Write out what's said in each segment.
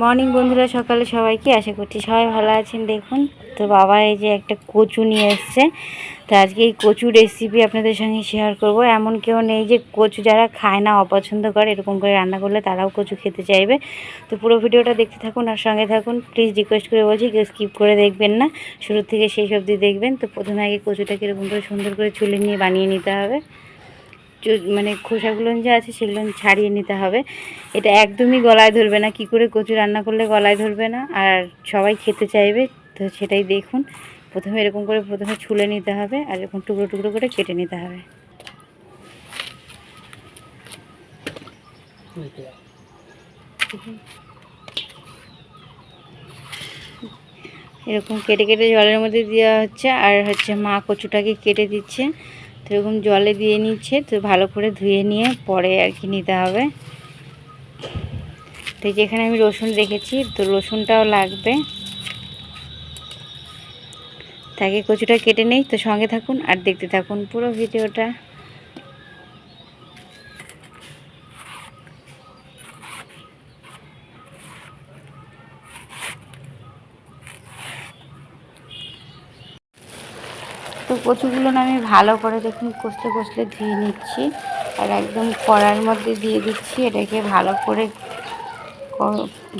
Morning বন্ধুরা, সকালে সবাইকে আশা করছি সবাই ভালো আছেন। দেখুন, তো বাবা এই যে একটা কচু নিয়ে এসছে। তো আজকে এই কচু রেসিপি আপনাদের সঙ্গে শেয়ার করব। এমন কেউ নেই যে কচু যারা খায় না, অপছন্দ করে, এরকম করে রান্না করলে তারাও কচু খেতে চাইবে। তো পুরো ভিডিওটা দেখতে থাকুন আর সঙ্গে থাকুন। প্লিজ রিকোয়েস্ট করে বলছি, কেউ স্কিপ করে দেখবেন না। শুরু থেকে সেই সব সবজি দেখবেন। তো প্রথমে আগে কচুটাকে এরকম করে সুন্দর করে চুলে নিয়ে বানিয়ে নিতে হবে। মানে খোসাগুলো যে আছে সেগুলো ছাড়িয়ে নিতে হবে। এটা একদমই গলায় ধরবে না, কি করে কচু রান্না করলে গলায় ধরবে না? আর সবাই খেতে চাইবে, তো সেটাই দেখুন। প্রথমে এরকম করে প্রথমে ছুলে নিতে হবে, আর এরকম টুকরো টুকরো করে কেটে নিতে হবে। এরকম কেটে কেটে জলের মধ্যে দেওয়া হচ্ছে, আর হচ্ছে মা কচুটাকে কেটে দিচ্ছে। তো এরকম জলে দিয়ে নিচ্ছে, তো ভালো করে ধুয়ে নিয়ে পরে আর কি নিতে হবে। তো যেখানে আমি রসুন রেখেছি, তো রসুনটাও লাগবে। তাকে কচুটা কেটে নেই, তো সঙ্গে থাকুন আর দেখতে থাকুন পুরো ভিডিওটা তো কচুগুলো আমি ভালো করে দেখুন কষলে কষলে ধুয়ে নিচ্ছি আর একদম কড়ার মধ্যে দিয়ে দিচ্ছি এটাকে ভালো করে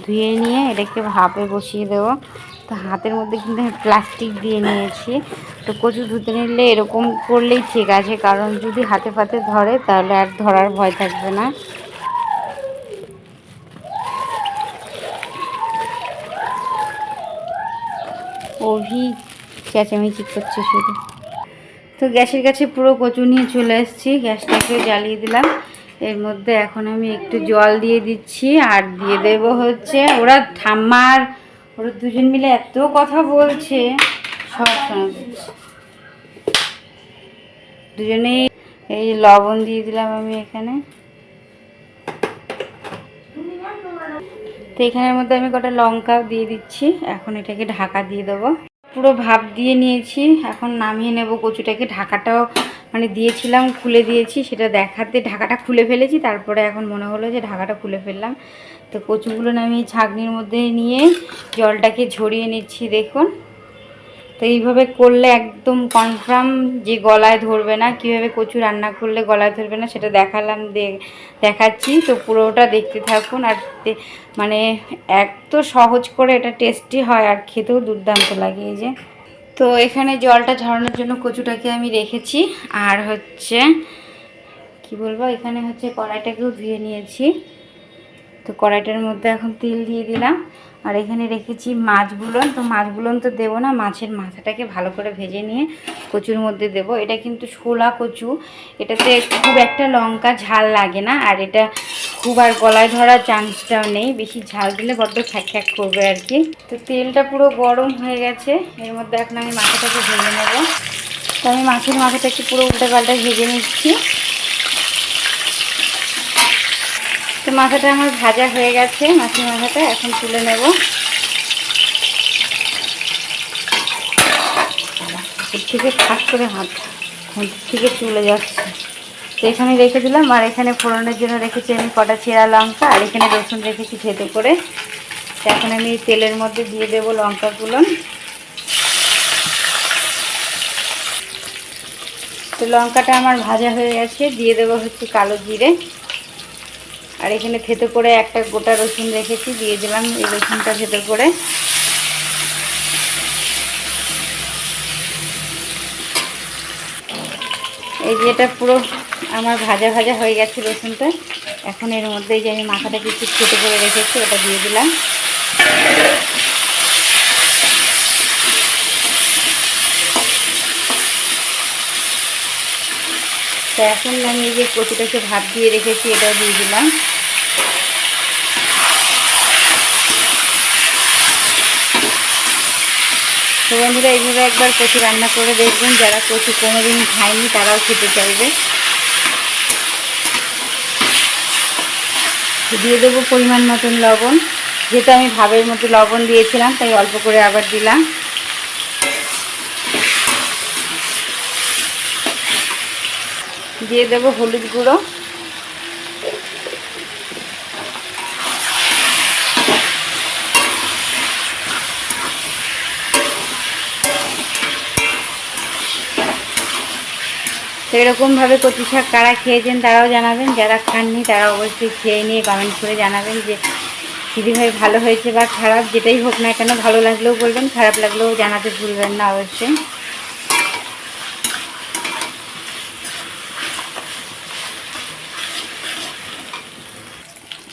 ধুয়ে নিয়ে এটাকে ভাপে বসিয়ে দেবো। তো হাতের মধ্যে কিন্তু আমি প্লাস্টিক দিয়ে নিয়েছি। তো কচু ধুতে নিলে এরকম করলেই ঠিক আছে, কারণ যদি হাতে ফাতে ধরে তাহলে আর ধরার ভয় থাকবে না। অভি চেঁচামেচি করছে শুধু। তো গ্যাসের কাছে পুরো কচু নিয়ে চলে এসেছি। গ্যাসটাকে জ্বালিয়ে দিলাম। এর মধ্যে এখন আমি একটু জল দিয়ে দিচ্ছি আর দিয়ে দেব হচ্ছে ওরা ঠাম্মার, ওরা দুজন মিলে এত কথা বলছে। সব দুজনেই এই লবণ দিয়ে দিলাম আমি এখানে। তো এখানের মধ্যে আমি কটা লঙ্কাও দিয়ে দিচ্ছি। এখন এটাকে ঢাকা দিয়ে দেবো। পুরো ভাব দিয়ে নিয়েছি। এখন নামিয়ে নেব কচুটাকে। ঢাকাটাও মানে দিয়েছিলাম, খুলে দিয়েছি। সেটা দেখাতে ঢাকাটা খুলে ফেলেছি। তারপরে এখন মনে হলো যে ঢাকাটা খুলে ফেললাম। তো কচুগুলো নামিয়ে ছাঁকনির মধ্যে নিয়ে জলটাকে ঝরিয়ে নিচ্ছি, দেখুন। তো এইভাবে করলে একদম কনফার্ম যে গলায় ধরবে না, কীভাবে কচু রান্না করলে গলায় ধরবে না সেটা দেখালাম দেখাচ্ছি। তো পুরোটা দেখতে থাকুন আর মানে এত সহজ করে এটা টেস্টি হয় আর খেতেও দুর্দান্ত লাগে এই যে। তো এখানে জলটা ঝরানোর জন্য কচুটাকে আমি রেখেছি আর হচ্ছে, কি বলব? এখানে হচ্ছে কড়াইটাকেও ধুয়ে নিয়েছি। তো কড়াইটার মধ্যে এখন তেল দিয়ে দিলাম। আর এখানে রেখেছি মাছগুলো তো মাছগুলো তো দেবো না, মাছের মাথাটাকে ভালো করে ভেজে নিয়ে কচুর মধ্যে দেব। এটা কিন্তু ছোলা কচু। এটাতে খুব একটা লঙ্কা ঝাল লাগে না, আর এটা খুব আর গলায় ধরার চান্সটাও নেই। বেশি ঝাল দিলে বড্ড খ্যাক খ্যাক করবে আর কি। তো তেলটা পুরো গরম হয়ে গেছে। এর মধ্যে এখন আমি মাথাটাকে ভেজে নেব। তো আমি মাছের মাথাটাকে পুরো উল্টে পাল্টা ভেজে নিচ্ছি তো মাথাটা আমার ভাজা হয়ে গেছে, মাছের মাথাটা এখন তুলে নেব। থেকে ফাঁস করে হাত থেকে চলে যাচ্ছে। তো এখানে রেখে দিলাম, আর এখানে ফোড়নের জন্য রেখেছি আমি কটা চেরা লঙ্কা, আর এখানে রসুন রেখেছি থেতো করে। এখন আমি তেলের মধ্যে দিয়ে দেবো লঙ্কাগুলো। তো লঙ্কাটা আমার ভাজা হয়ে গেছে, দিয়ে দেবো হচ্ছে কালো জিরে। আর এখানে থেতো করে একটা গোটা রসুন রেখেছি, দিয়ে দিলাম এই রসুনটা থেতো করে। এই যে এটা পুরো আমার ভাজা ভাজা হয়ে গেছে রসুনটা। এখন এর মধ্যে এই যে আমি মাথাটা কিছু থেতো করে রেখেছি, ওটা দিয়ে দিলাম। তো এখন আমি এই যে কচুটাকে ভাত দিয়ে রেখেছি, এটাও দিয়ে দিলাম। তো বন্ধুরা, এইভাবে একবার কচু রান্না করে দেখবেন। যারা কচু কোনোদিন খায়নি, তারাও খেতে চাইবে। দিয়ে দেবো পরিমাণ মতন লবণ। যেহেতু আমি ভাবের মতো লবণ দিয়েছিলাম, তাই অল্প করে আবার দিলাম। দিয়ে দেবো হলুদ গুঁড়ো। তো এরকমভাবে কচু শাক কারা খেয়েছেন তারাও জানাবেন, যারা খাননি তারা অবশ্যই খেয়ে নিয়ে কমেন্ট করে জানাবেন যে দিদিভাই ভালো হয়েছে বা খারাপ, যেটাই হোক না কেন, ভালো লাগলেও বলবেন, খারাপ লাগলেও জানাতে ভুলবেন না অবশ্যই।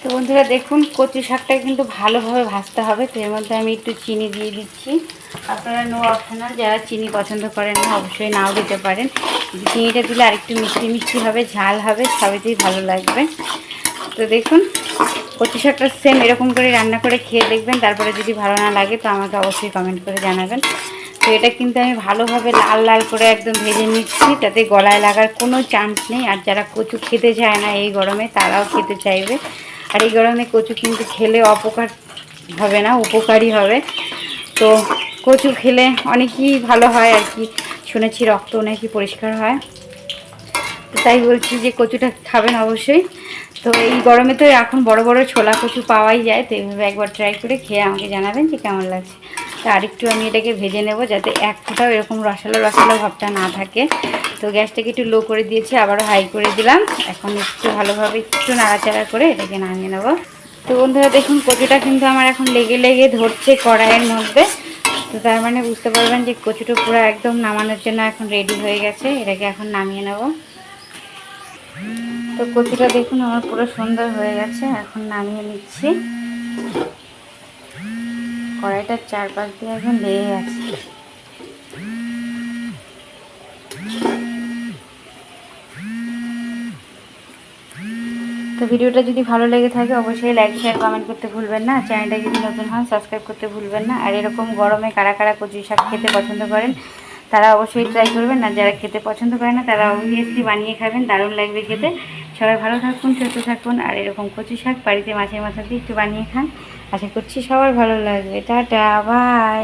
তো বন্ধুরা দেখুন, কচু শাকটা কিন্তু ভালোভাবে ভাজতে হবে, তো এর মধ্যে আমি একটু চিনি দিয়ে দিচ্ছি। আপনারা নো অপশনাল যারা চিনি পছন্দ করেন না, অবশ্যই নাও দিতে পারেন। চিনিটা দিলে আরেকটু মিষ্টি মিষ্টি হবে, ঝাল হবে, সবেতেই ভালো লাগবে। তো দেখুন, কচু সেম এরকম করে রান্না করে খেয়ে দেখবেন, তারপরে যদি ভালো না লাগে তো আমাকে অবশ্যই কমেন্ট করে জানাবেন। তো এটা কিন্তু আমি ভালোভাবে লাল লাল করে একদম ভেজে নিচ্ছি, তাতে গলায় লাগার কোনো চান্স নেই। আর যারা কচু খেতে চায় না এই গরমে, তারাও খেতে চাইবে। আর এই গরমে কচু কিন্তু খেলে অপকার হবে না, উপকারী হবে। তো কচু খেলে অনেকই ভালো হয় আর কি। শুনেছি রক্ত নাকি পরিষ্কার হয়। তাই বলছি যে কচুটা খাবেন অবশ্যই। তো এই গরমে তো এখন বড় বড় ছোলা কচু পাওয়াই যায়, তো এইভাবে একবার ট্রাই করে খেয়ে আমাকে জানাবেন যে কেমন লাগছে। তো আরেকটু আমি এটাকে ভেজে নেব যাতে এক ফোঁটাও এরকম রসালো রসালো ভাবটা না থাকে। তো গ্যাসটাকে একটু লো করে দিয়েছি, আবারও হাই করে দিলাম। এখন একটু ভালোভাবে একটু নাড়াচাড়া করে এটাকে নামিয়ে নেব। তো বন্ধুরা দেখুন কচুটা কিন্তু আমার এখন লেগে লেগে ধরছে কড়াইয়ের মধ্যে। তো তার মানে বুঝতে পারবেন যে কচুটো পুরো একদম নামানোর জন্য এখন রেডি হয়ে গেছে। এটাকে এখন নামিয়ে নেব। তো কচুটা দেখুন, আমার পুরো সুন্দর হয়ে গেছে। এখন নামিয়ে নিচ্ছি। কড়াইটার চারপাশ দিয়ে এখন লেগে গেছে। তো ভিডিওটা যদি ভালো লেগে থাকে, অবশ্যই লাইক শেয়ার কমেন্ট করতে ভুলবেন না। চ্যানেলটা যদি নতুন হন সাবস্ক্রাইব করতে ভুলবেন না। আর এরকম গরমে কারা কারা কচু শাক খেতে পছন্দ করেন, তারা অবশ্যই ট্রাই করবেন। আর যারা খেতে পছন্দ করে না, তারা অবভিয়াসলি বানিয়ে খাবেন, দারুণ লাগবে খেতে। সবাই ভালো থাকুন, সুস্থ থাকুন। আর এরকম কচু শাক বাড়িতে মাছের মাথা দিয়ে একটু বানিয়ে খান। আশা করছি সবার ভালো লাগবে। Tata bye